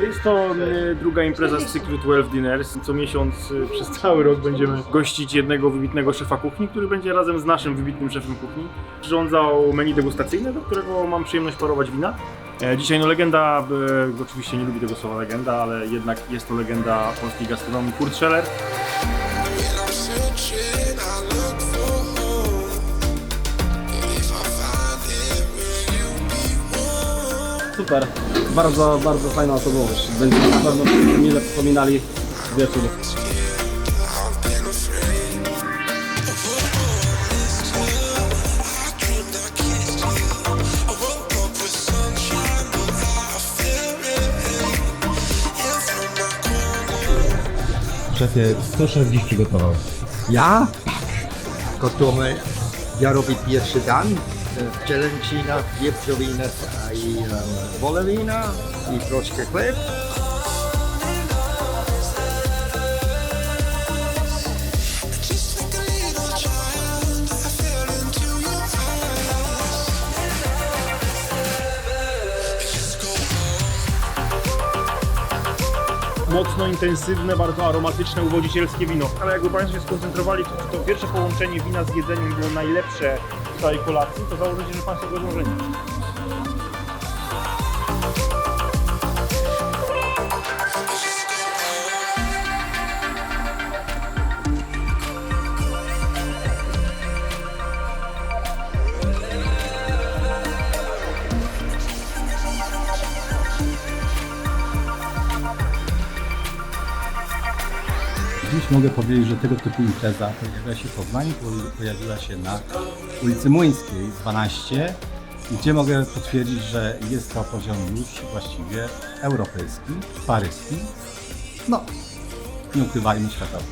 Jest to e, druga impreza z cyklu 12 Dinners. Co miesiąc e, przez cały rok będziemy gościć jednego wybitnego szefa kuchni, który będzie razem z naszym wybitnym szefem kuchni przyrządzał menu degustacyjne, do którego mam przyjemność parować wina. E, Dzisiaj no legenda, oczywiście nie lubi tego słowa legenda, ale jednak jest to legenda polskiej gastronomii, Kurt Scheller. Super. Bardzo, bardzo fajna osobowość. Będziemy na pewno mile wspominali wieczór. Szefie, co szef dziś przygotował? Ja? Gotowy. Ja robię pierwszy dan. E, Cielęcina, wieprzowina i wołowina i troszkę chleb. A mocno intensywne, bardzo aromatyczne, uwodzicielskie wino. Ale jakby Państwo się skoncentrowali, to, to pierwsze połączenie wina z jedzeniem było najlepsze w całej kolacji, to założycie, że Państwo go złożeni. Dziś mogę powiedzieć, że tego typu impreza pojawia się w Poznaniu, po- pojawiła się na ulicy Młyńskiej 12, gdzie mogę potwierdzić, że jest to poziom już właściwie europejski, paryski, no, nie ukrywajmy światowy.